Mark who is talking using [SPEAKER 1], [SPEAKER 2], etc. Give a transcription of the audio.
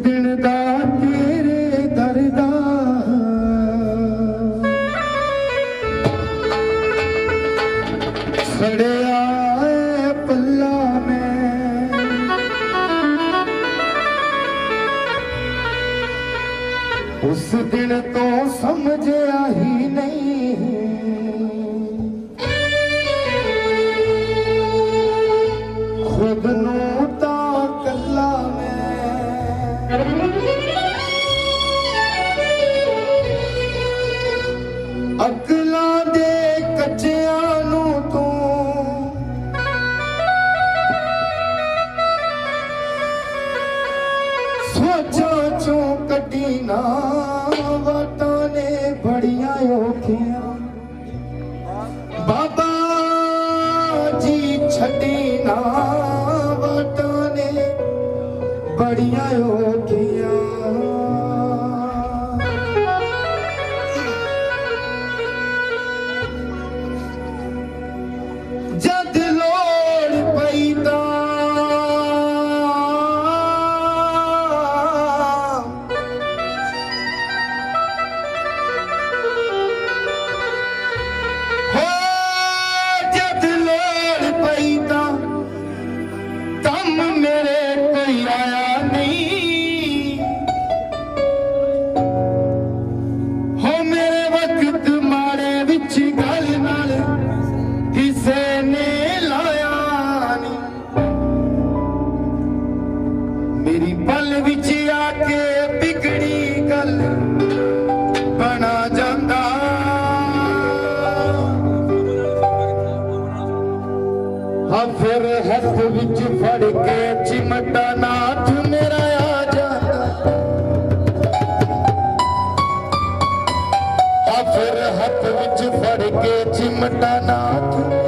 [SPEAKER 1] ਦਿਨ ਦਾ ਤੇਰੇ ਦਰਦਾ ਸੜਿਆ ਏ ਪੱਲਾ ਮੈਂ। ਉਸ ਦਿਨ ਤੋਂ ਸਮਝਿਆ ਹੀ ਨਹੀਂ। ਖੁਦ ਨੂੰ چو ڪڏي نه ته بڙيان ڪيئن بابا جي ڇڏيندا وٽان نه به ਕੰਮ ਮੇਰੇ ਕੋਈ ਆਇਆ ਨਹੀਂ। ਹੋ ਮੇਰੇ ਵਕਤ ਮਾੜੇ ਵਿੱਚ ਗੱਲ ਨਾਲ ਕਿਸੇ ਨੇ ਲਾਇਆ ਨਹੀਂ। ਮੇਰੀ ਪਲ ਵਿੱਚ ਆ ਕੇ ਵਿਗੜੀ ਗੱਲ ਹਾਂ ਫਿਰ ਹੱਥ ਵਿੱਚ ਫੜ ਕੇ ਚਿਮਟਾ ਨਾਥ ਮੇਰਾ ਆ ਜਾਂਦਾ ਆ ਫਿਰ ਹੱਥ ਵਿੱਚ ਫੜ ਕੇ ਚਿਮਟਾ ਨਾਥ